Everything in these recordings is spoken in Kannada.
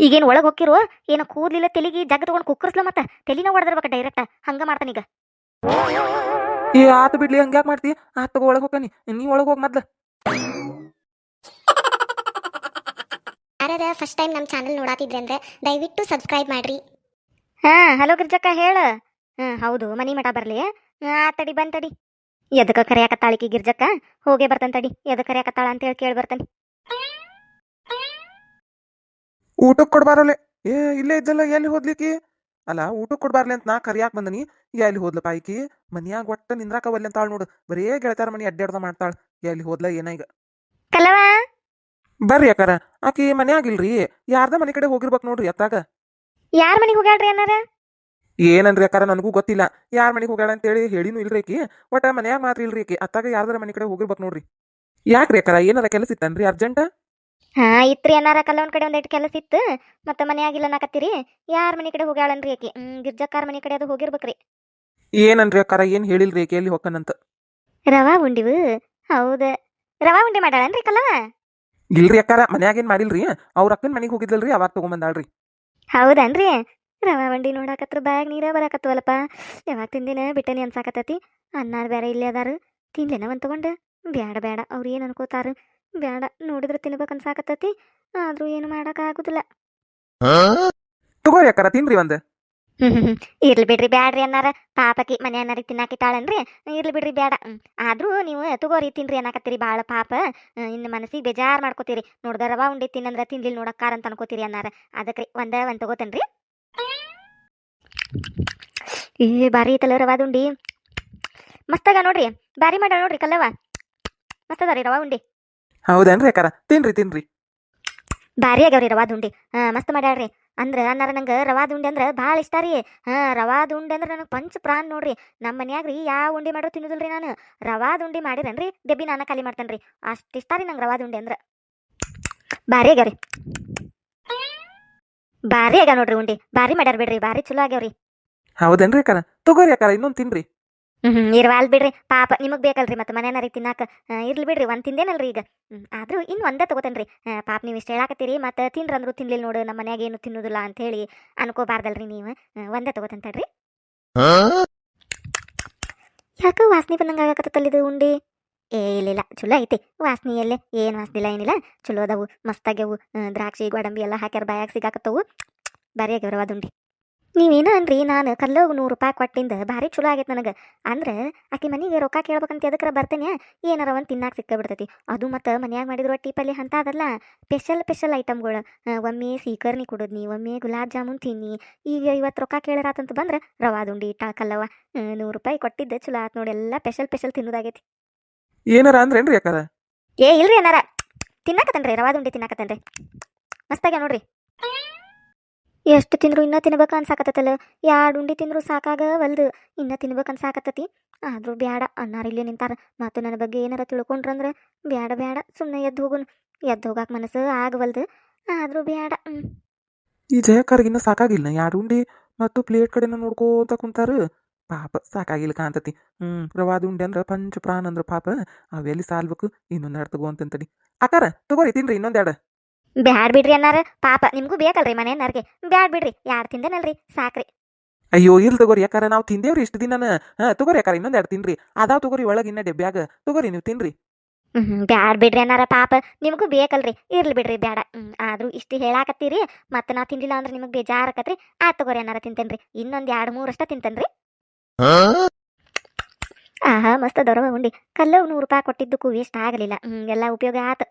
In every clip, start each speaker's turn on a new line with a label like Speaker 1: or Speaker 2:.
Speaker 1: ಈಗೇನು ಒಳಗೆ ಹೋಗಿರೋ ಏನೋ ಕೂದಲಿಲ್ಲ ತೆಲಿಗೆ ಜಗ್ ತಗೊಂಡು ಕುಕ್ಕರ್ಸ್ಲ ಮತ್ತೆ? ತೆಲಿನ ಹೊಡೆದಿರ್ಬೇಕು ಡೈರೆಕ್ಟ್ ಹಂಗ ಮಾಡ್ತಾನೀಗ
Speaker 2: ಏ ಆತ ಬಿಡ್ಲಿ ಹಂಗ್ಯಾಕ್ ಮಾಡ್ತಿ? ಆತ ತಗೋ ಒಳಗೆ ಹೋಗ್ತಾನಿ. ನೀ ಒಳಗೆ ಹೋಗಿ ಮೊದ್ಲು.
Speaker 3: ಯಾರದ ಫಸ್ಟ್ ಟೈಮ್ ನಮ್ಮ ಚಾನಲ್ ನೋಡಾತಿದ್ರೆ ಅಂದ್ರೆ ದಯವಿಟ್ಟು ಸಬ್ಸ್ಕ್ರೈಬ್ ಮಾಡ್ರಿ.
Speaker 1: ಹಾ ಹಲೋ ಗಿರ್ಜಕ್ಕ ಹೇಳ. ಹಾ ಹೌದು ಮನಿ ಮಠ ಬರ್ಲಿ. ಆ ತಡಿ ಬಂದ್ ತಡಿ. ಎದಕ್ಕ ಕರೆಯಾಕತ್ತಾಳಿಕಿ ಗಿರ್ಜಕ್ಕ? ಹೋಗೇ ಬರ್ತಂತಡಿ ತಡಿ. ಎದಕ್ಕೆ ಕರೆಯಾಕತ್ತಾಳ ಅಂತ ಹೇಳಿ ಕೇಳಿ ಬರ್ತಾನೆ.
Speaker 2: ಊಟಕ್ಕೆ ಕೊಡ್ಬಾರಲೆ? ಏ ಇಲ್ಲೇ ಇದ್ದಲ್ಲ ಎಲ್ಲಿ ಹೋದ್ಲಿಕಿ? ಅಲ್ಲ ಊಟಕ್ಕೆ ಕೊಡ್ಬಾರ್ಲಿ ಅಂತ ನಾ ಕರಿಯಾಕ್ ಬಂದನಿ. ಎಲ್ಲಿ ಹೋದ್ಲಪ್ಪ ಆಕಿ? ಮನ್ಯಾಗ ಒಟ್ಟ ನಿಂದ್ರಾಕ ಒಲ್ಲೆ ಅಂತಾಳ ನೋಡು. ಬರೇ ಗೆಳತಾರ ಮನಿ ಅಡ್ಡಾಡ್ದ ಮಾಡ್ತಾಳ. ಎಲ್ಲಿ ಹೋದ್ಲ ಏನ ಈಗ? ಬರ್ರಿ ಅಕ್ಕಾರ. ಆಕಿ ಮನ್ಯಾಗಿಲ್ರಿ. ಯಾರ್ದ ಮನೆ ಕಡೆ ಹೋಗಿರ್ಬೇಕು ನೋಡ್ರಿ ಅತ್ತಾಗ
Speaker 1: ಯಾರ ಮನಿಗೆ ಹೋಗ್ಯಾಳ್ರಿ ಅನ್ನಾರ?
Speaker 2: ಏನನ್ರಿ ಅಕ್ಕಾರ ನನಗೂ ಗೊತ್ತಿಲ್ಲ. ಯಾರ ಮನೆಗೆ ಹೋಗ್ಯಾಳ ಅಂತೇಳಿ ಹೇಳಿನೂ ಇಲ್ರಿ ಆಕಿ. ಒಟ್ಟ ಮನ್ಯಾಗ ಮಾತ್ರ ಇಲ್ರಿ ಆಕಿ. ಅತ್ತಾಗ ಯಾರ್ದಾರ ಮನೆ ಕಡೆ ಹೋಗಿರ್ಬೇಕು ನೋಡ್ರಿ. ಯಾಕ್ರಿ ಅಕ್ಕಾರ ಏನಾರ ಕೆಲಸ ಇತ್ತನ್ರಿ ಅರ್ಜೆಂಟ್?
Speaker 1: ಹಾ ಇತ್ರಿ ಕಲ್ಲ ಕಲ್ಲವನ್ ಕಡೆ ಒಂದಿಟ್ಟು ಕೆಲಸ ಇತ್ತು. ಮತ್ತೆ ಮನೆಯಾಗಿಲ್ಲ ನಾಕತ್ತೀರಿ ಯಾರ ಮನೆ ಕಡೆ ಹೋಗ್ಯಾಳನ್ರಿ ಆಕಿ? ಹ್ಮ್ ಗಿರ್ಜಕ್ಕಾರ ಮನೆ ಕಡೆ ಅದು ಹೋಗಿರ್ಬೇಕ್ರಿ.
Speaker 2: ಏನನ್ರಿ ಅಕ್ಕಾರ? ಏನ್ ಹೇಳಿಲ್ರಿ ಆಕಿ? ಎಲ್ಲಿ ಹೊಕ್ಕನಂತ?
Speaker 1: ರವಾ ಉಂಡಿವು? ಹೌದ. ರವಾ ಉಂಡಿ ಮಾಡ್ಯಾಳನ್ರಿ ಕಲ್ಲವ
Speaker 2: ಇಲ್ರಿ ಅಕ್ಕಾರ ಮನ್ಯಾಗೇನ್ ಮಾಡಿಲ್ರಿ? ಅವ್ರ ಅಕ್ಕನ ಮನೆಗೆ ಹೋಗಿದ್ಲಲ್ರಿ ಅವಾಗ ತಗೊಂಬಂದಾಳ್ರಿ.
Speaker 1: ಹೌದನ್ರಿ. ರವಾ ಉಂಡಿ ನೋಡಾಕತ್ರ ಬ್ಯಾಗ್ ನೀರ ಬರಾಕತ್ತವಲ್ಲಪ್ಪ ಯಾವಾಗ ತಿಂದಿನ ಬಿಟ್ಟನಿ ಅನ್ಸಾಕತ್ತತಿ. ಅನ್ನಾರ ಬೇರೆ ಇಲ್ಲೇ ಅದಾರ. ತಿನ್ಲೇನ ಒಂದ್ ತಗೊಂಡ? ಬ್ಯಾಡ ಬ್ಯಾಡ. ಅವ್ರು ಏನ್ ಅನ್ಕೋತಾರ? ಬ್ಯಾಡ ನೋಡಿದ್ರೆ ತಿನ್ಬೇಕು ಅನ್ಸಾಕತ್ತೈತಿ ಆದ್ರೂ ಏನು ಮಾಡಕ್ ಆಗುದಿಲ್ಲ
Speaker 2: ತಗೋರಿ ಅಕ್ಕಾರ ತಿನ್ರಿ ಒಂದ್.
Speaker 1: ಹ್ಮ್ ಹ್ಮ್ ಹ್ಮ್. ಇರ್ಲಿ ಬಿಡ್ರಿ ಬ್ಯಾಡ್ರಿ ಅನ್ನಾರ. ಪಾಪಕಿ ಮನೆ ಅನ್ನಾರಿಗೆ ತಿನ್ನಾಕಿಟ್ಟಾಳನ್ರಿ ಇರ್ಲಿ ಬಿಡ್ರಿ ಬ್ಯಾಡ. ಆದ್ರೂ ನೀವು ತಗೋರಿ ತಿನ್ರಿ ಅನ್ನಕತ್ತೀರಿ ಬಾಳ ಪಾಪ. ಇನ್ನು ಮನಸ್ಸಿಗೆ ಬೇಜಾರ್ ಮಾಡ್ಕೋತೀರಿ. ನೋಡ್ದ ರವಾ ಉಂಡಿ ತಿನ್ನಂದ್ರ ತಿನ್ಲಿಲ್ಲ ನೋಡಕ್ಕಾರ ಅಂತ ಅನ್ಕೋತೀರಿ ಅನ್ನಾರ. ಅದಕ್ರಿ ಒಂದ ಒಂದ್ ತಗೋತೇನ್ರಿ. ಏ ಬಾರಿ ಐತಲ್ಲ ರವಾದ ಉಂಡಿ. ಮಸ್ತಾಗ ನೋಡ್ರಿ ಬಾರಿ ಮಾಡ ನೋಡ್ರಿ ಕಲ್ಲವ ಮಸ್ತದ ರೀ ರವಾ ಉಂಡಿ.
Speaker 2: ಹೌದೇನ್ರಿ ಅಕ್ಕಾರ ತಿನ್ರಿ ತಿನ್ರಿ.
Speaker 1: ಭಾರಿ ಆಗ್ಯಾವ್ರಿ ರವಾದ ದುಂಡಿ. ಹಾ ಮಸ್ತ್ ಮಾಡ್ಯಾಳ್ರಿ. ಅಂದ್ರ ಅನ್ನಾರ ನಂಗೆ ರವಾ ದುಂಡಿ ಅಂದ್ರ ಭಾಳ ಇಷ್ಟ ರೀ. ಹಾ ರವಾದ ಅಂದ್ರ ಅಂದ್ರೆ ನನಗೆ ಪಂಚ ಪ್ರಾಣ ನೋಡ್ರಿ. ನಮ್ಮ ಮನ್ಯಾಗ ರೀ ಯಾವ ಉಂಡಿ ಮಾಡ್ರು ತಿನ್ನುದಿಲ್ರಿ ನಾನು. ರವಾ ದುಂಡಿ ಮಾಡಿರನ್ರಿ? ಡಬ್ಬಿ ನಾನು ಖಾಲಿ ಮಾಡ್ತೇನ್ರಿ. ಅಷ್ಟು ಇಷ್ಟ ರೀ ನಂಗೆ ರವಾದ ದುಂಡಿ ಅಂದ್ರ. ಭಾರಿ ಆಗ್ಯಾವ್ರಿ. ಭಾರಿ ಆಗ್ಯಾವ ನೋಡ್ರಿ ಉಂಡಿ. ಭಾರಿ ಮಾಡ್ಯಾರ ಬಿಡ್ರಿ. ಭಾರಿ ಚಲೋ ಆಗ್ಯಾವ್ರಿ.
Speaker 2: ಹೌದೇನ್ರಿ ಅಕ್ಕಾರ? ತಗೋರಿ ಅಕ್ಕಾರ ಇನ್ನೊಂದ್ ತಿನ್ರಿ.
Speaker 1: ಹ್ಮ್ ಹ್ಮ್ ಇರ್ವಾಲ್ ಬಿಡ್ರಿ. ಪಾಪ ನಿಮಗ್ ಬೇಕಲ್ರಿ ಮತ್ತೆ ಮನೇನಾರಿ ತಿನ್ನಾಕ. ಇರ್ಲಿ ಬಿಡ್ರಿ ಒಂದ್ ತಿಂದೇನಲ್ರಿ ಈಗ. ಆದ್ರೂ ಇನ್ ಒಂದೇ ತಗೋತನ್ರಿ. ಆ, ಪಾಪ ನೀವು ಇಷ್ಟ ಹೇಳಾಕತ್ತೀರಿ ಮತ್ತೆ ತಿನ್ರಂದ್ರು ತಿನ್ಲಿಲ್ಲ ನೋಡು ನಮ್ಮ ಮನ್ಯಾಗ ಏನು ತಿನ್ನೋದಿಲ್ಲ ಅಂತ ಹೇಳಿ ಅನ್ಕೋಬಾರ್ದಲ್ರಿ ನೀವು. ಒಂದೇ ತಗೋತೇನ್ ತಡ್ರಿ ಯಾಕ ವಾಸನೆ ಬಂದಂಗ ಉಂಡಿ? ಏ ಇಲ್ಲ ಚಲೋ ಐತಿ. ವಾಸನೆ ಎಲ್ಲೇ ಏನ್ ವಾಸನೆ ಇಲ್ಲ ಏನಿಲ್ಲ. ಚಲೋ ಅದಾವು ಮಸ್ತಾಗ್ಯವು ದ್ರಾಕ್ಷಿ ಗೋಡಂಬಿ ಎಲ್ಲ ಹಾಕ್ಯಾರ ಬಾಯಾಗ ಸಿಗಾಕತ್ತವು. ಬಾರಿ ಆಗ್ಯಾವ್ರವ ನೀವೇನ ಅನ್ರಿ? ನಾನು ಕಲ್ಲೋಗ್ ನೂರು ರೂಪಾಯಿ ಕೊಟ್ಟಿಂದ ಭಾರಿ ಚಲೋ ಆಗೈತೆ ನನಗೆ. ಅಂದ್ರೆ ಆಕಿ ಮನೆಗೆ ರೊಕ್ಕ ಕೇಳ್ಬೇಕಂತ ಎದಕ್ರ ಬರ್ತೇನೆ ಏನಾರ ಒಂದು ತಿನ್ನಾಕ ಸಿಕ್ಕ ಬಿಡ್ತೈತಿ ಅದು ಮತ್ತು ಮನ್ಯಾಗ ಮಾಡಿದ್ರು ರೊಟ್ಟಿ ಪಲ್ಯ ಅಂತ ಅದಲ್ಲ ಸ್ಪೆಷಲ್ ಸ್ಪೆಷಲ್ ಐಟಮ್ಗಳು ಒಮ್ಮೆ ಸೀಕರ್ನಿ ಕೊಡೋದ್ನಿ ಒಮ್ಮೆ ಗುಲಾಬ್ ಜಾಮೂನ್ ತಿನ್ನಿ. ಈಗ ಇವತ್ತು ರೊಕ್ಕ ಕೇಳರಾತಂತ ಬಂದ್ರೆ ರವಾದುಂಡಿ ಟಾಕಲ್ಲವ ನೂರು ರೂಪಾಯಿ ಕೊಟ್ಟಿದ್ದೆ ಚಲೋ ಆತ್ ನೋಡಿ ಎಲ್ಲ ಸ್ಪೆಷಲ್ ಸ್ಪೆಷಲ್ ತಿನ್ನೋದಾಗೈತಿ.
Speaker 2: ಏನಾರ ಅಂದ್ರೇನ್ರಿ ಯಾಕಾರ
Speaker 1: ಏ ಇಲ್ರಿ ಏನಾರ ತಿನ್ನಾಕತ್ತನ್ರಿ ರವಾ ದುಂಡಿ ತಿನ್ನಾಕತ್ತನ್ರಿ. ಮಸ್ತಾಗ್ಯ ನೋಡ್ರಿ. ಎಷ್ಟು ತಿಂದ್ರು ಇನ್ನೂ ತಿನ್ಬೇಕು ಅನ್ಸಾಕತ್ತಲ್ಲ ಎರಡು ಉಂಡಿ ತಿಂದ್ರು ಸಾಕಾಗವಲ್ದು. ಇನ್ನೂ ತಿನ್ಬೇಕು ಅನ್ಸಾಕತ್ತತಿ. ಆದ್ರೂ ಬ್ಯಾಡ ಅಣ್ಣಾರ ಇಲ್ಲೇ ನಿಂತಾರ. ಮತ್ತು ನನ್ನ ಬಗ್ಗೆ ಏನಾರ ತಿಳ್ಕೊಂಡ್ರಂದ್ರೆ ಬ್ಯಾಡ ಬ್ಯಾಡ ಸುಮ್ಮನೆ ಎದ್ದು ಹೋಗುನು. ಎದ್ದು ಹೋಗಾಕ ಮನಸ್ಸು ಆಗವಲ್ದು. ಆದ್ರೂ ಹ್ಮ್.
Speaker 2: ಈ ಜಯಕ್ಕರ್ಗಿನ್ನ ಸಾಕಾಗಿಲ್ಲ ಎರಡು ಉಂಡಿ ಮತ್ತು ಪ್ಲೇಟ್ ಕಡೆನ ನೋಡ್ಕೋತ ಕುಂತಾರ? ಪಾಪ ಸಾಕಾಗಿಲ್ಲ ಕಾಂತತಿ ಹ್ಞೂ ರವಾದ ಉಂಡೆ ಅಂದ್ರ ಪಂಚ ಪ್ರಾಣ ಅಂದ್ರ ಪಾಪ. ಅವೆಲ್ಲಿ ಸಾಲ್ಬೇಕು? ಇನ್ನೊಂದ್ ಎರಡು ತಗೋ ಅಂತಂತಡಿ. ಅಕ್ಕಾರ, ತಗೋರಿ, ತಿನ್ರಿ ಇನ್ನೊಂದೆರಡು
Speaker 1: ಬ್ಯಾಡ್ ಬಿಡ್ರಿ ಅನ್ನಾರ. ಪಾಪ ನಿಮ್ಗೂ ಬೇಕಲ್ರಿ ಮನೆ ಅನ್ನಾರಿಗೆ. ಬ್ಯಾಡ್ ಬಿಡ್ರಿ ಯಾರು ತಿಂದೇನಲ್ರಿ ಸಾಕ್ರಿ.
Speaker 2: ಅಯ್ಯೋ ಇಲ್ಲಿ ತಗೋರಿ ಯಾಕಾರ ನಾವು ತಿಂದೇವ್ರಿ ಇಷ್ಟು ದಿನನ. ಹಾ ತಗೋರಿ ಯಾಕಾರ ಇನ್ನೊಂದೆರಡು ತಿನ್ರಿ. ಅದಾವ ತಗೋರಿ ಒಳಗೆ ಇನ್ನ ಡೆಬ್ಯಾಗ. ತಗೋರಿ ನೀವು ತಿನ್ರಿ.
Speaker 1: ಹ್ಮ್ ಬ್ಯಾಡ್ ಬಿಡ್ರಿ ಅನ್ನಾರ ಪಾಪ. ನಿಮಗೂ ಬೇಕಲ್ರಿ ಇರ್ಲಿ ಬಿಡ್ರಿ ಬ್ಯಾಡ. ಹ್ಮ್ ಆದ್ರೂ ಇಷ್ಟು ಹೇಳಾಕತ್ತೀರಿ ಮತ್ತೆ ನಾ ತಿಂದಿಲ್ಲ ಅಂದ್ರೆ ನಿಮಗೆ ಬೇಜಾರಕತ್ರಿ ಆ ತಗೋರಿ ಅನ್ನಾರ ತಿಂತೇನ್ರಿ. ಇನ್ನೊಂದ್ ಎರಡು ಮೂರು ಅಷ್ಟ ತಿಂತೇನ್ರಿ. ಆಹಾ ಮಸ್ತ್ ದೊರವ ಉಂಡಿ. ಕಲ್ಲವ್ ನೂರು ರೂಪಾಯಿ ಕೊಟ್ಟಿದ್ದಕ್ಕೂ ವೇಸ್ಟ್ ಆಗಲಿಲ್ಲ. ಹ್ಮ್ ಎಲ್ಲ ಉಪಯೋಗ ಆತ.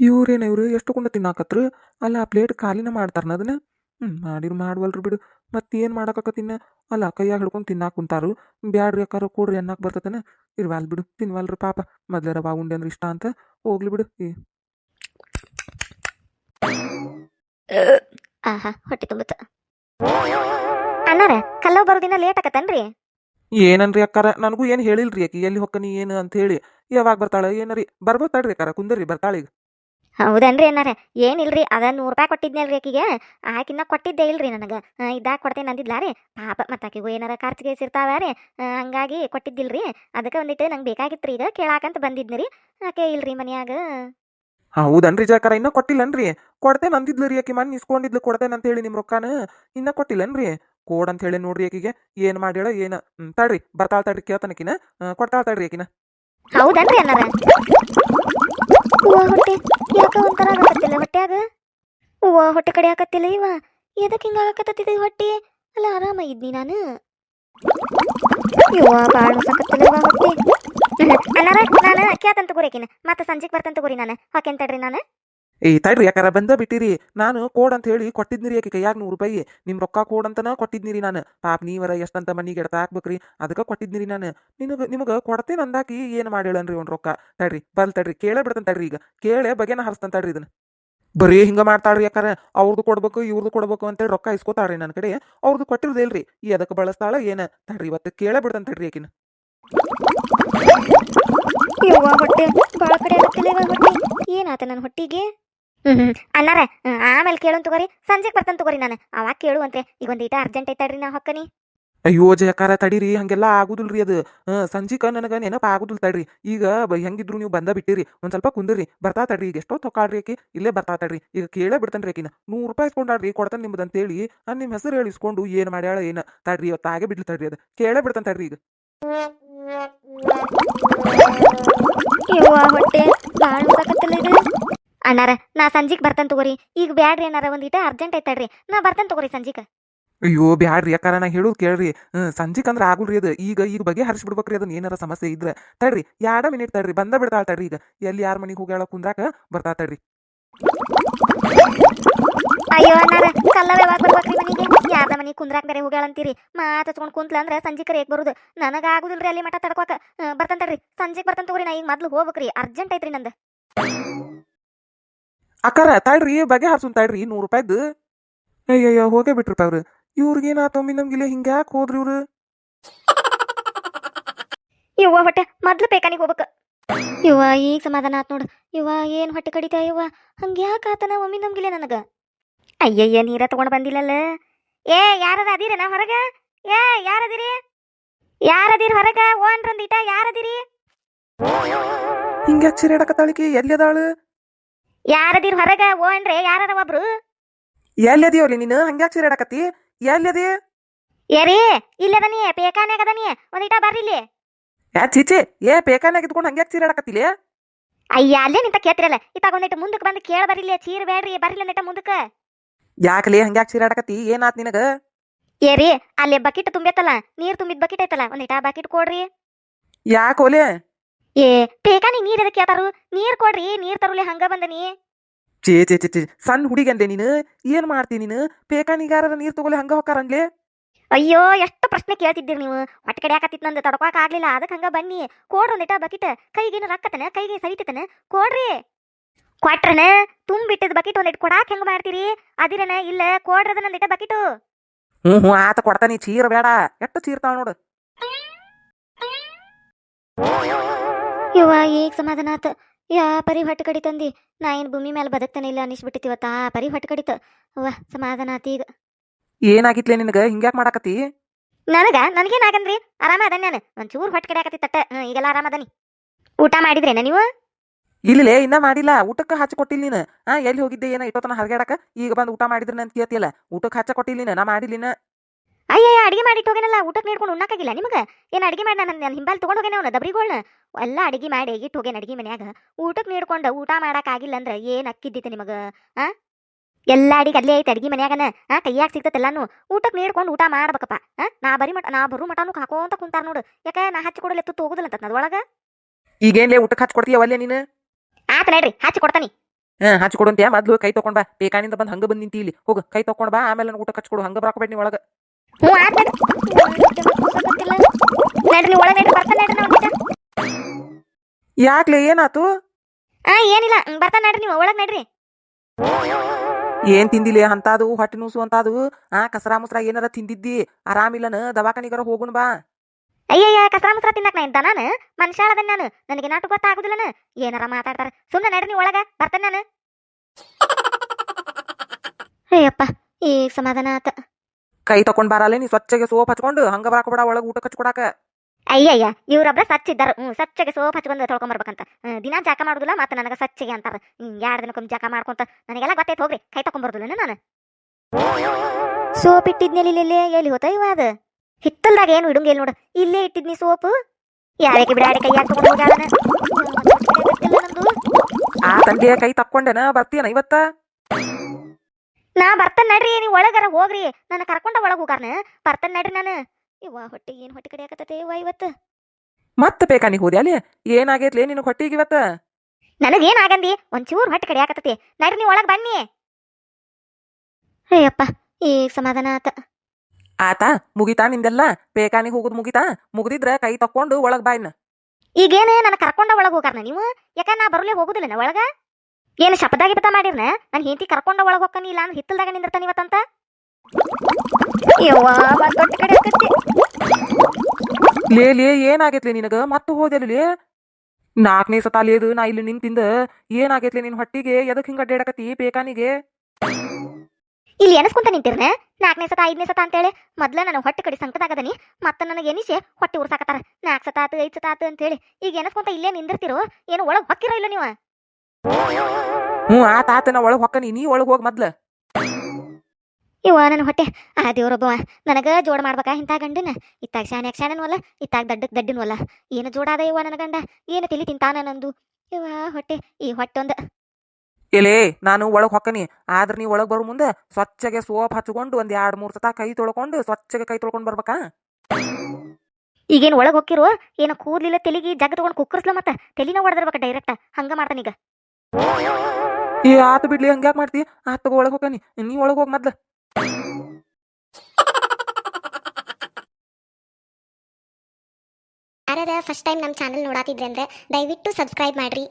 Speaker 2: ಇವ್ರೇನ ಇವ್ರು ಎಷ್ಟು ಕುಂಡ ತಿನ್ನಾಕತ್ರು? ಅಲ್ಲ ಆ ಪ್ಲೇಟ್ ಖಾಲಿನ ಮಾಡ್ತಾರನ ಅದನ್ನ? ಹ್ಞೂ ಮಾಡಿರು ಮಾಡ್ವಲ್ರು ಬಿಡು. ಮತ್ತೆ ಏನು ಮಾಡಾಕತ್ತಿನ ಅಲ್ಲ ಕೈಯಾಗ ಹಿಡ್ಕೊಂಡು ತಿನ್ನಾಕ ಕುಂತಾರು. ಬ್ಯಾಡ್ರಿ ಅಕ್ಕಾರ ಕೊಡ್ರಿ ಅನ್ನಕ್ಕೆ ಬರ್ತತನ. ಇರ್ವಾಲ್ ಬಿಡು ತಿನ್ವಲ್ರಿ ಪಾಪ. ಮೊದ್ಲರ ರವಾ ಉಂಡೆ ಅಂದ್ರೆ ಇಷ್ಟ ಅಂತ ಹೋಗ್ಲಿ ಬಿಡು.
Speaker 1: ಆಹಾ ಹೊಟ್ಟೆ ತುಂಬುತ್ತ. ಅಣ್ಣಾರ ಕಲ್ಲವ್ ಬರೋದಿನ ಲೇಟ್ ಆಕತ್ತನ್ರಿ?
Speaker 2: ಏನನ್ರಿ ಅಕ್ಕಾರ? ನನಗೂ ಏನು ಹೇಳಿಲ್ರಿ ಆಕಿ? ಎಲ್ಲಿ ಹೊಕ್ಕನಿ ಏನು ಅಂತ ಹೇಳಿ. ಯಾವಾಗ ಬರ್ತಾಳ ಏನರಿ? ಬರ್ಬೋದ್ ತಡ್ರಿ ಅಕ್ಕಾರ ಕುಂದರಿ ಬರ್ತಾಳೆ ಈಗ
Speaker 1: ಹೌದನ್ರಿ ಅನ್ನಾರ ಏನಿಲ್ರಿ ಅದ ನೂರು ರೂಪಾಯಿ ಕೊಟ್ಟಿದ್ನಲ್ರಿ ಆಕಿಗೆ. ಆಕಿನ್ನ ಕೊಟ್ಟಿದ್ದೆ ಇಲ್ರಿ ನನಗೆ. ಇದ್ದಾಗ ಕೊಡ್ತೇನೆ ಅಂದಿದ್ಲಾ ರೀ? ಪಾಪ ಮತ್ತೆ ಆಕಿಗೂ ಏನಾರ ಖರ್ಚು ಗೇಸಿರ್ತಾವ ರೀ? ಹಂಗಾಗಿ ಕೊಟ್ಟಿದ್ದಿಲ್ರಿ. ಅದಕ್ಕೆ ಒಂದಿಟ್ಟು ನಂಗೆ ಬೇಕಾಗಿತ್ತು ಈಗ ಕೇಳಾಕಂತ ಬಂದಿದ್ನಿ ರೀ. ಆಕೆ ಇಲ್ರಿ ಮನ್ಯಾಗ.
Speaker 2: ಹೌದನ್ರಿ ಜಾಕಾರ ಇನ್ನೂ ಕೊಟ್ಟಿಲ್ಲನ್ರಿ. ಕೊಡ್ತೇನೆ ಅಂದಿದ್ಲು ರೀ ಆಕಿ ಮನ್ ಇಸ್ಕೊಂಡಿದ್ಲು ಕೊಡ್ತೇನೆ ಅಂತ ಹೇಳಿ ನಿಮ್ಮ ರೊಕ್ಕಾನ. ಇನ್ನೂ ಕೊಟ್ಟಿಲ್ಲನ್ರಿ. ಕೋಡ್ ಅಂತ ಹೇಳಿ ನೋಡ್ರಿ ಆಕಿಗೆ. ಏನು ಮಾಡ್ಯಾಳ ಏನು? ತಡ್ರಿ ಬರ್ತಾಳ ತಡ್ರಿ ಕೇಳ್ತಾನಕಿನ ಕೊಡ್ತಾಳ ತಡ್ರಿ ಆಕಿನ.
Speaker 1: ಹೌದನ್ರಿ ಅನ್ನಾರ ಹೂವ ಹೊಟ್ಟೆ ಯಾಕ ಒಂಥರ ಆಗಕತ್ತಿಲ್ಲ ಹೊಟ್ಯಾಗ ಹೂವ ಹೊಟ್ಟೆ ಕಡೆ ಆಗತ್ತಿಲ್ಲ ಇವ. ಎದಕ್ಕೆ ಹಿಂಗ ಆಗಕತ್ತಿದ ಹೊಟ್ಟೆ? ಅಲ್ಲ ಆರಾಮ ಇದ್ನಿ ನಾನು. ಇವ ಬಾಳ ಸಾಕತ್ತಿಲ್ಲ ಇವ ಹೊಟ್ಟೆ. ಅನ್ನಾರ ನಾನು ಕೇಳ್ತಂತ ತಗೋರಿಕಿನ ಮತ್ತೆ ಸಂಜೆಗೆ ಬರ್ತಂತ ಗುರಿ ನಾನು. ಹಾಕೆಂತಡ್ರಿ ನಾನು?
Speaker 2: ಏ ತಡ್ರಿ ಯಾಕಾರ ಬಂದ ಬಿಟ್ಟಿರಿ? ನಾನು ಕೋಡ್ ಅಂತ ಹೇಳಿ ಕೊಟ್ಟಿದ್ನಿರಿ ಯಾಕೆ ಕೈಯಾಗ ನೂರು ರೂಪಾಯಿ. ನಿಮ್ ರೊಕ್ಕ ಕೋಡ್ ಅಂತನ ಕೊಟ್ಟಿದ್ನಿರಿ ನಾನು. ಪಾಪ ನೀವರ ಎಷ್ಟಂತ ಮನಿಗೆ ಎಡ್ತಾ ಹಾಕ್ಬೇಕ್ರಿ. ಅದಕ್ಕೆ ಕೊಟ್ಟಿದ್ನಿರಿ ನಾನು. ನಿನಗೆ, ನಿಮಗೆ ಕೊಡ್ತೇನೆ ಅಂದಾಕಿ ಏನು ಮಾಡಿಳನ್ರಿ ಅವ್ನ ರೊಕ್ಕ? ತಡ್ರಿ, ಬಲ್ ತಡ್ರಿ, ಕೇಳೇ ಬಿಡ್ತಾನೆ ತಡ್ರಿ ಈಗ. ಕೇಳೇ ಬಗೆನ ಹರಿಸ್ತಾನೆ ತಡ್ರಿ ಇದನ್ನ. ಬರೀ ಹಿಂಗೆ ಮಾಡ್ತಾಳ್ರಿ ಯಾಕಾರ? ಅವ್ರದ್ದು ಕೊಡ್ಬೇಕು ಇವ್ರದ್ದು ಕೊಡ್ಬೇಕು ಅಂತೇಳಿ ರೊಕ್ಕ ಇಸ್ಕೋತಾಳ್ರಿ ನನ್ನ ಕಡೆ. ಅವ್ರದ್ದು ಕೊಟ್ಟಿರೋದಿಲ್ರಿ ಈ ಅದಕ್ಕೆ ಬಳಸ್ತಾಳ ಏನ? ತಡ್ರಿ, ಇವತ್ತು ಕೇಳೇ ಬಿಡ್ತಾನೆ ತಡ್ರಿ
Speaker 1: ಯಾಕಿನ ಹೊಟ್ಟೆ ಭಾಳ ಕಡೆ ಏನಾತ ನನ್ನ ಹೊಟ್ಟಿಗೆ? ಅಣ್ಣಾರ ಆಮೇಲೆ ಕೇಳೋನ್ ತಗೋರಿ ಸಂಜೆಗೆ ಬರ್ತಾನೆ ತಗೋರಿ ನಾನು. ಅವಾಗ ಕೇಳುವಂತೆ ಈಗ ಒಂದು ಈಟ ಅರ್ಜೆಂಟ್ ಐತಡ್ರಿ ನಾ ಹೊಕ್ಕನಿ.
Speaker 2: ಅಯ್ಯೋ ಜಯಕಾರ ತಡೀರಿ ಹಂಗೆಲ್ಲ ಆಗುದಿಲ್ರಿ ಅದು. ಸಂಜಿಕ ನನಗ ನೆನಪ ಆಗುದಿಲ್ಲ ತಡ್ರಿ. ಈಗ ಹೆಂಗಿದ್ರು ನೀವು ಬಂದ ಬಿಟ್ಟಿರಿ ಒಂದ್ ಸ್ವಲ್ಪ ಕುಂದಿರಿ. ಬರ್ತಾ ತಡ್ರಿ ಈಗ ಎಷ್ಟೋ ತೊಕಾಳ್ರಿ ಆಕಿ. ಇಲ್ಲೇ ಬರ್ತಾ ತಡ್ರಿ. ಈಗ ಕೇಳೇ ಬಿಡ್ತಾನ್ರಿ ಆಕಿನ. ನೂರು ರೂಪಾಯಿ ಇಸ್ಕೊಂಡಾಳ್ರಿ ಕೊಡ್ತಾನೆ ನಿಮ್ದು ಅಂತೇಳಿ ನಾನು ನಿಮ್ಮ ಹೆಸರು ಹೇಳಿ ಇಸ್ಕೊಂಡು ಏನ್ ಮಾಡ್ಯಾಳ ಏನು? ತಡ್ರಿ ಇವತ್ತು ಆಗೇ ಬಿಡ್ಲಿ ತಡ್ರಿ ಅದು. ಕೇಳೇ ಬಿಡ್ತಾನೆ ತಡ್ರಿ ಈಗ.
Speaker 1: ಹೊಟ್ಟೆ ಅಣ್ಣಾರ ನಾ ಸಂಜೀಕ್ ಬರ್ತಾನೆ ತಗೋರಿ. ಈಗ ಬ್ಯಾಡ್ರಿ ಅಣ್ಣಾರ ಒಂದ್ ಇಟ ಅರ್ಜೆಂಟ್ ಐತಡ್ರಿ ನಾ ಬರ್ತಾನೆ ತಗೋರಿ ಸಂಜಿಕ.
Speaker 2: ಅಯ್ಯೋ ಬ್ಯಾಡ್ರಿ ಯಾಕಾರ ನಾ ಹೇಳೋದು ಕೇಳ್ರಿ. ಸಂಜಿಕ್ ಅಂದ್ರೆ ಆಗುಲ್ರಿ ಅದು. ಈಗ ಈಗ ಬಗ್ಗೆ ಹರಿಸಿ ಬಿಡ್ಬೇಕ್ರಿ ಅದನ್ನ ಏನಾರ ಸಮಸ್ಯೆ ಇದ್ರೆ. ತಡ್ರಿ ಎರಡ ಮಿನಿಟ್ ತಡ್ರಿ. ಬಂದ ಬಿಡ್ತಾಳ ತಡ್ರಿ ಈಗ. ಎಲ್ಲಿ ಯಾರ ಮನೆಗೆ ಹೋಗ್ಯಾಳ ಕುಂದ್ರಾಕ ಬರ್ತಾ ತಡ್ರಿ.
Speaker 1: ಅಯ್ಯೋ ಅಣ್ಣಾರ ಕಲ್ಲ ಯಾವಾಗ ಬರ್ಬೇಕ್ರಿ ಮನಿಗೆ? ಯಾರ್ದ ಮನಿಗೆ ಕುಂದ್ರಾಕ ಬೇರೆ ಹೋಗ್ಯಾಳಂತೀರಿ? ಮಾತ್ ಹಚ್ಕೊಂಡ್ ಕುಂತ್ಲ ಅಂದ್ರೆ ಸಂಜಿಕರ ಹೇಗೆ ಬರುದು. ನನಗ ಆಗುದಿಲ್ರಿ ಅಲ್ಲಿ ಮಠ ತಡ್ಕೋಕ. ಬರ್ತಾನೆ ತಡ್ರಿ. ಸಂಜೆಗೆ ಬರ್ತಾನೆ ತಗೋರಿ ನಾ ಈಗ ಮೊದ್ಲು ಹೋಗ್ಬೇಕ್ರಿ. ಅರ್ಜೆಂಟ್ ಐತ್ರಿ ನಂದು.
Speaker 2: ಅಕ್ಕಾರ ತಾಳ್ರಿ ಬಗೆ ಹಾರ್ಸುನ್ ತಾಳ್ರಿ ನೂರು ರೂಪಾಯ್ದು. ಅಯ್ಯಯ್ಯೋ ಹೋಗೇ ಬಿಟ್ರಪ್ಪ ಅವ್ರು. ಇವ್ರಿಗೇನಾತೊಮ್ಮಿ ನಮ್ಗಿಲ್ಲ ಹಿಂಗ್ಯಾಕೆ ಹೋದ್ರಿ ಇವ್ರು?
Speaker 1: ಇವ್ವ ಹೊಟ್ಟೆ ಮೊದ್ಲು ಪೇಕಾನಿಗೆ ಹೋಗ್ಬೇಕು. ಇವ್ವ ಈಗ ಸಮಾಧಾನ ಆತ್ ನೋಡು. ಇವ್ವ ಏನ್ ಹೊಟ್ಟೆ ಕಡಿತ ಇವ್ವ ಹಂಗ್ಯಾಕ ಆತನ ಒಮ್ಮಿ ನಮ್ಗಿಲ್ಲ ನನಗ? ಅಯ್ಯಯ್ಯ ನೀರ ತಗೊಂಡ್ ಬಂದಿಲ್ಲಲ್ಲ. ಏ ಯಾರದ ಅದೀರನ ಹೊರಗ? ಏ ಯಾರದಿರಿ? ಯಾರದಿರಿ ಹೊರಗ? ಓನ್ರಂದಿಟ ಯಾರದಿರಿ?
Speaker 2: ಹಿಂಗ್ಯಾಕೆ ಎಲ್ಲಿ ಎಲ್ಲಿದಾಳು?
Speaker 1: ಯಾರದಿರಿ ಹೊರಗ? ಓನ್ರೆ ಯಾರದ ಒಬ್ರು?
Speaker 2: ಎಲ್ಲಿದೀವಲ್ಲಿ ನೀನು? ಹಂಗ್ಯಾಕೆ ಚಿರಾಡಕತ್ತಿ? ಎಲ್ಲದಿ?
Speaker 1: ಏರಿ ಇಲ್ಲದನಿ ಪೇಕಾನ್ಯಾಗದನಿ ಒಂದಿಟ ಬರ್ರಿ ಇಲ್ಲಿ.
Speaker 2: ಯಾ ಚೀಚಿ ಏ ಪೇಕಾನಾಗ ಇದ್ಕೊಂಡು ಹಂಗ್ಯಾಕೆ ಚಿರಾಡಕತ್ತಿಲಿ
Speaker 1: ಅಯ್ಯ ಅಲ್ಲೇ ನಿಂತ ಕೇಳ್ತಿರಲ್ಲ. ಇತ್ತಾಗ ಒಂದಿಟ ಮುಂದಕ್ಕೆ ಬಂದು ಕೇಳ ಬರ್ರಿ ಚೀರ್ ಬೇಡ್ರಿ ಬರ್ರಿ ಒಂದಿಟ ಮುಂದಕ್ಕೆ
Speaker 2: ಯಾಕಲಿ ಹಂಗ್ಯಾಕೆ ಚಿರಾಡಕತ್ತಿ? ಏನಾತ್ ನಿನಗ?
Speaker 1: ಏರಿ ಅಲ್ಲಿ ಬಕೆಟ್ ತುಂಬೈತಲ್ಲ ನೀರ್ ತುಂಬಿದ ಬಕೆಟ್ ಐತಲ್ಲ ಒಂದಿಟ ಬಕೆಟ್ ಕೊಡ್ರಿ.
Speaker 2: ಯಾಕೋಲೆ
Speaker 1: ಏ ಪೇಕಾನಿ ನೀರ್ ಎದಕ್ಕೆ ಕೇಳ್ತಾರು ನೀರ್ ಕೊಡ್ರಿ ನೀರ್ ತರುಲೆ ಹಂಗ ಬಂದನಿ.
Speaker 2: ಚೇ ಚೇ ಚೇ ಚೇ ಸಣ್ಣ ಹುಡುಗಂದೆ ನೀನು. ಏನ್ ಮಾಡ್ತಿ ನೀನು? ಪೇಕಾನಿಗಾರ ನೀರ್ ತಗೊಳ್ಳಿ ಹಂಗ ಹೊಕ್ಕಾರನ್ಲೆ
Speaker 1: ಅಯ್ಯೋ ಎಷ್ಟು ಪ್ರಶ್ನೆ ಕೇಳ್ತಿದ್ದೀರಿ ನೀವು. ಹೊಟ್ಟೆ ಕಡೆ ನಂದು ತಡಕೋಕ್ ಆಗ್ಲಿಲ್ಲ. ಅದಕ್ಕೆ ಹಂಗ ಬನ್ನಿ. ಕೊಡ್ರಿ ಒಂದಿಟ ಬಕೆಟ್. ಕೈಗೇನು ರಕ್ಕತನ? ಕೈಗೆ ಸರಿತತನ ಕೊಡ್ರಿ. ಕೊಟ್ರನ? ತುಂಬಿಟ್ಟಿದ್ ಬಕೆಟ್ ಒಂದಿಟ್ ಕೊಡಾಕ್ ಹೆಂಗ್ ಮಾಡ್ತೀರಿ? ಅದಿರನ? ಇಲ್ಲ ಕೊಡ್ರದ ನಂದಿಟ ಬಕೆಟು.
Speaker 2: ಹ್ಞೂ ಹ್ಞೂ ಆತ ಕೊಡ್ತಾನಿ. ಚೀರ ಬೇಡ. ಎಷ್ಟು ಚೀರ್ತಾವ ನೋಡು.
Speaker 1: ಇವ ಈಗ ಸಮಾಧಾನ ಆತ ಯಾ ಪರಿ ಹೊಟ್ಟೆ ಕಡಿತಂದಿ ನಾ ಏನ್ ಭೂಮಿ ಮೇಲೆ ಬದುಕ್ತಾನೆ ಇಲ್ಲ ಅನಿಸ್ಬಿಟ್ಟಿತಿವತ್ತ ಆ ಪರಿ ಹೊಟ್ಟೆ ಕಡಿತ ಅವ್ವ ಸಮಾಧಾನ ಆತ ಈಗ.
Speaker 2: ಏನಾಗಿತ್ಲೆ ನಿನಗ? ಹಿಂಗ್ಯಾಕ್ ಮಾಡಾಕತ್ತಿ?
Speaker 1: ನನಗ? ನನಗೇನಾಗನ್ರಿ ಆರಾಮ ಅದನ್ ನಾನು. ಒಂಚೂರು ಹೊಟ್ಟೆ ಕಡೆ ಆಕತ್ತಿ ತಟ್ಟ ಈಗೆಲ್ಲ ಆರಾಮ ಅದನಿ. ಊಟ ಮಾಡಿದ್ರೇನ ನೀವು?
Speaker 2: ಇಲ್ಲೇ ಇನ್ನ ಮಾಡಿಲ್ಲ. ಊಟಕ್ಕೆ ಹಚ್ಚ ಕೊಟ್ಟಿಲ್ಲ ನೀನು. ಆ ಎಲ್ಲಿ ಹೋಗಿದ್ದೆ ಏನ ಇಟ್ಟೋತನ ಹರಗಾಡಕ ಈಗ ಬಂದು ಊಟ ಮಾಡಿದ್ರೆ ಅಂತ ಕೇಳ್ತಿಲ್ಲ ಊಟಕ್ಕೆ ಹಚ್ಚ ಕೊಟ್ಟಿಲ್ಲ ನೀನು. ನಾ ಮಾಡಿಲ್ಲಿನ
Speaker 1: ಅಯ್ಯಯ್ಯ ಅಡಿಗೆ ಮಾಡಿ ಹೋಗೇನಲ್ಲ ಊಟಕ್ಕೆ ನೀಡ್ಕೊಂಡು ಉಣ್ಣಕ್ಕಾಗಿಲ್ಲ ನಿಮಗೆ? ಏನು ಅಡಿಗೆ ಮಾಡಿ ನಾನು ನನ್ನ ಹಿಂಬಾಲ್ ತೊಗೊಂಡು ಹೋಗೇನೆ ಅವನ ದಬ್ರಿಗಳ್ನ? ಎಲ್ಲ ಅಡಿಗೆ ಮಾಡಿ ಇಟ್ಟು ಹೋಗೇನೆ ಅಡಿಗೆ ಮನ್ಯಾಗ. ಊಟಕ್ಕೆ ನೀಡ್ಕೊಂಡು ಊಟ ಮಾಡೋಕ್ಕಾಗಿಲ್ಲ ಆಗಿಲ್ಲ ಏನು ಏನ್ ಅಕ್ಕಿದ್ದಿತ್ತು ನಿಮಗೆ ಆ? ಎಲ್ಲ ಅಡಿಗೆ ಅಲ್ಲೇ ಐತೆ ಅಡಿಗೆ ಮನ್ಯಾಗನ ಆ? ಕೈಯಾಗ ಸಿಗ್ತತೆಲ್ಲಾನು ಊಟಕ್ಕೆ ನೀಡ್ಕೊಂಡು ಊಟ ಮಾಡ್ಬೇಕಪ್ಪ ಆ? ನಾ ಬರಿ ಮಟ ನಾ ಬರು ಮಟನು ಹಾಕೋಂತ ಕುಂತಾರ ನೋಡು. ಯಾಕ ನಾ ಹಚ್ಚಿ ಕೊಡಲೆ ತುತ್ತು ಹೋಗುದಿಲ್ಲ ಅಂತ ಅದೊಳಗೆ
Speaker 2: ಈಗೇನ್ಲೇ ಊಟಕ್ಕೆ ಹಚ್ಚಿ ಕೊಡ್ತೀಯ ಅವಲ್ಲೇ ನೀನು?
Speaker 1: ಆತ ನಡ್ರಿ ಹಚ್ಚಿ ಕೊಡ್ತಾನಿ.
Speaker 2: ಹಾ ಹಚ್ಚಿ ಕೊಡಂತೀಯ ಮೊದ್ಲು ಕೈ ತೊಗೊಂಡ್ಬಾ ಬಾ. ಬೇಕಾನಿಂದ ಬಂದು ಹಂಗ ಬಂದು ನಿಂತಿ ಇಲ್ಲಿ. ಹೋಗು ಕೈ ತೊಗೊಂಡ್ಬಾ ಬಾ. ಆಮೇಲೆ ಊಟಕ್ಕೆ ಊಟಕ್ಕೆ ಹಚ್ಕೊಡು ಹಂಗ ಬರಾಕಬೇಡಿ ನೀ ಒಳಗ.
Speaker 1: ಹ್ಞೂ ಆತ ನಡ್ರಿ ನೀವು ಒಳಗೆ ನಡ್ರಿ ಬರ್ತಾನೆ ನಡ್ರಿ ನಾವು
Speaker 2: ಯಾಕ್ಲೆ ಏನಾತು?
Speaker 1: ಆ ಏನಿಲ್ಲ ಬರ್ತಾನೆ ನಡ್ರಿ ನೀವು ಒಳಗೆ ನಡ್ರಿ.
Speaker 2: ಏನ್ ತಿಂದಿಲಿ ಅಂತಾದು ಹೊಟ್ಟೆ ನೂಸು ಅಂತಾದು? ಆ ಕಸರಾ ಮುಸ್ರ ಏನಾರ ತಿಂದಿದ್ದಿ? ಆರಾಮಿಲ್ಲನ ದವಾಖಾನಿಗಾರ ಹೋಗುಣ ಬಾ.
Speaker 1: ಅಯ್ಯಯ್ಯ ಕಸರಾ ಮುಸ್ರ ತಿನ್ನಕ್ ನಾ ನಾನು? ಮನುಷ್ಯಾಳದನ್ ನಾನು. ನನಗೆ ನಾಟು ಗೊತ್ತಾಗುದಿಲ್ಲನ. ಏನಾರ ಮಾತಾಡ್ತಾರ. ಸುಮ್ಮನೆ ನಡ್ರಿ ನೀವು ಒಳಗ ಬರ್ತೇನೆ ನಾನು. ಅಯ್ಯಪ್ಪ ಈಗ ಸಮಾಧಾನ ಆತ.
Speaker 2: ಕೈ ತಕೊಂಡ್ ಬರಲ್ಲ ನೀ ಸ್ವಚ್ಛಗೆ ಸೋಪ್ ಹಚ್ಕೊಂಡು ಹಂಗ ಬರಾಕಬೇಡ ಒಳಗ ಊಟಕ್ಕೆ ಹಚ್ಕೊಡಾಕ
Speaker 1: ಅಯ್ಯಯ್ಯ ಇವ್ರೊಬ್ರ ಸ್ವಚ್ಛ ಇದ್ದಾರ ಹ್ಞೂ ಸ್ವಚ್ಛಗೆ ಸೋಪ್ ಹಚ್ಕೊಂಡು ತೊಳ್ಕೊಂಬರ್ಬೇಕಂತ ದಿನಾ ಜಾಕ ಮಾಡುದಿಲ್ಲ ಮತ್ತೆ ನನಗೆ ಸ್ವಚ್ಛಗೆ ಅಂತಾರ. ಎರಡು ದಿನಕ್ಕೊಮ್ಮೆ ಜಾಕ ಮಾಡ್ಕೊಂತ? ನನಗೆಲ್ಲ ಗೊತ್ತೈತೆ ಹೋಗ್ರಿ. ಕೈ ತಕೊಂಬರ್ದಿಲ್ಲ ನಾನು. ಸೋಪ್ ಇಟ್ಟಿದ್ನೇಲಿ ಇಲ್ಲಿ ಎಲ್ಲಿ ಹೋತ ಇವ ಅದು? ಹಿತ್ತಲ್ದಾಗ ಏನು ಇಡುಂಗಿಲ್ಲ ನೋಡು. ಇಲ್ಲೇ ಇಟ್ಟಿದ್ನಿ ಸೋಪು. ಯಾರಿಗೆ ಬಿಡಾಡಿ ಕೈ
Speaker 2: ಆ ತಂದೆಯ ಕೈ ತಕ್ಕೊಂಡೆನ? ಬರ್ತೀಯನ ಇವತ್ತ?
Speaker 1: ನಾ ಬರ್ತೇನೆ ನಡ್ರಿ ನೀವು ಒಳಗರ ಹೋಗ್ರಿ. ನನ್ನ ಕರ್ಕೊಂಡ ಒಳಗೆ ಹೋಗಾರ್ನ. ಬರ್ತೇನೆ ನಡ್ರಿ ನಾನು. ಇವ ಹೊಟ್ಟೆ ಏನು ಹೊಟ್ಟೆ ಕಡೆ ಆಕತ್ತತೆ ಇವ ಇವತ್ತು?
Speaker 2: ಮತ್ತೆ ಬೇಕಾನಿಗೆ ಹೋದಿ ಅಲ್ಲಿ? ಏನಾಗೈತ್ಲೇ ನಿನ್ನ ಹೊಟ್ಟಿಗೆ ಇವತ್ತ?
Speaker 1: ನನಗೇನ್ ಆಗಂದಿ? ಒಂಚೂರು ಹೊಟ್ಟೆ ಕಡೆ ಆಗತ್ತೆ ನಡ್ರಿ ನೀವು ಒಳಗೆ ಬನ್ನಿ. ಅಯ್ಯಪ್ಪ ಈಗ ಸಮಾಧಾನ ಆತ.
Speaker 2: ಆತ ಮುಗಿತಾ ನಿಂದೆಲ್ಲ? ಬೇಕಾನಿಗೆ ಹೋಗುದು ಮುಗಿತಾ? ಮುಗಿದಿದ್ರ ಕೈ ತಕ್ಕೊಂಡು ಒಳಗ ಬಾಯ್ನ
Speaker 1: ಈಗೇನೇ ನನ್ನ ಕರ್ಕೊಂಡ ಒಳಗೆ ಹೋಗಾರ್ನ ನೀವು? ಯಾಕ ನಾ ಬರಲೇ ಹೋಗುದಿಲ್ಲ ಒಳಗ? ಏನು ಶಪದಾಗಿ ಬತ ಮಾಡಿರ್ನ? ನನ್ನ ಹೆಂಡತಿ ಕರ್ಕೊಂಡ ಒಳಗೆ ಹೋಗ್ಕನಿ ಇಲ್ಲ ಅಂದ್ರೆ ಹಿತ್ತಲ್ದಾಗ ನಿಂದಿರ್ತಾನೆ ಇವತ್ತಂತ?
Speaker 2: ಲೇ ಲೇ ಏನಾಗೈತ್ಲೆ ನಿನಗ? ಮತ್ತೆ ಹೋದೆಲ್ಲಿ ನಾಲ್ಕನೇ ಸತ ಲೇದು ನಾ ಇಲ್ಲಿ ನಿಂತಿಂದ. ಏನಾಗೈತ್ಲೆ ನಿನ್ ಹೊಟ್ಟಿಗೆ? ಎದಕ್ ಹಿಂಗ ಅಡ್ಡಾಡಕತ್ತಿ ಬೇಕಾನಿಗೆ
Speaker 1: ಇಲ್ಲಿ ಎನಸ್ಕೊಂತ ನಿಂತಿರ್ನ? ನಾಲ್ಕನೇ ಸತ ಐದನೇ ಸತ ಅಂತೇಳಿ ಮೊದ್ಲ ನನಗೆ ಹೊಟ್ಟೆ ಕಡೆ ಸಂಕಟಾಗದನಿ ಮತ್ತೆ ನನಗೆ ಎನಿಸೆ ಹೊಟ್ಟೆ ಉರ್ಸಾಕತ್ತಾರ. ನಾಲ್ಕು ಸತ ಆತು ಐದು ಸತ ಆತು ಅಂತೇಳಿ. ಈಗ ಎನಸ್ಕೊಂತ ಇಲ್ಲೇ ನಿಂದಿರ್ತಿರೋ? ಏನು ಒಳಗೆ ಹೊಕ್ಕಿರೋ ಇಲ್ಲ ನೀವು?
Speaker 2: ಹ್ಞೂ ಆತ ಆತ ನಾ ಒಳಗ್ ಹೊಕ್ಕನಿ ನೀ ಒಳಗ್ ಹೋಗ್ ಮೊದ್ಲ.
Speaker 1: ಇವ ನನ್ನ ಹೊಟ್ಟೆ ಆ ದೇವ್ರೊಬ್ಬವ ನನಗ ಜೋಡ ಮಾಡ್ಬೇಕಾ ಇಂಥ ಗಂಡನ? ಇತ್ತಾಗ ಶಾನ್ಯಾಗ ಶಾನನ್ವಲ್ಲ ಇತ್ತಾಗ ದಡ್ಡಕ್ ದಡ್ಡನ್ವಲ್ಲ ಏನು ಜೋಡಾದ ಇವ ನನ್ನ ಗಂಡ? ಏನು ತಿಳಿ ತಿಂತಾನ ನಂದು? ಇವ ಹೊಟ್ಟೆ ಈ ಹೊಟ್ಟೊಂದು.
Speaker 2: ಎಲೇ ನಾನು ಒಳಗ್ ಹೊಕ್ಕನಿ ಆದ್ರ ನೀ ಒಳಗ್ ಬರೋ ಮುಂದೆ ಸ್ವಚ್ಛಗೆ ಸೋಪ್ ಹಚ್ಕೊಂಡು ಒಂದ್ ಎರಡ್ ಮೂರ್ ಸತ ಕೈ ತೊಳ್ಕೊಂಡು ಸ್ವಚ್ಛಗೆ ಕೈ ತೊಳ್ಕೊಂಡ್ ಬರ್ಬೇಕಾ?
Speaker 1: ಈಗೇನು ಒಳಗೆ ಹೊಕ್ಕಿರೋ ಏನು ಕೂದ್ಲಿಲ್ಲ ತೆಲಿಗಿ ಜಗ್ ತಗೊಂಡ್ ಕುಕ್ಕರ್ಸ್ಲ ಮತ್ತ ತೆಲಿನ ಹೊಡೆದಿರ್ಬೇಕ ಡೈರೆಕ್ಟ್ ಹಂಗ ಮಾಡ್ತಾನೀಗ.
Speaker 2: ಏ, ಆತು ಬಿಡ್ಲಿ, ಹಂಗ್ಯಾಕ್ ಮಾಡ್ತಿ? ಆತ ತಗೋ, ಒಳಗ್ ಹೊಕ್ಕನಿ ನೀ ಒಳಗೆ ಹೋಗ್ ಮೊದ್ಲ.
Speaker 3: ಯಾರ್ಯಾರ ಫಸ್ಟ್ ಟೈಮ್ ನಮ್ಮ ಚಾನಲ್ ನೋಡಾತಿದ್ರೆ ಅಂದ್ರೆ ದಯವಿಟ್ಟು ಸಬ್ಸ್ಕ್ರೈಬ್ ಮಾಡ್ರಿ.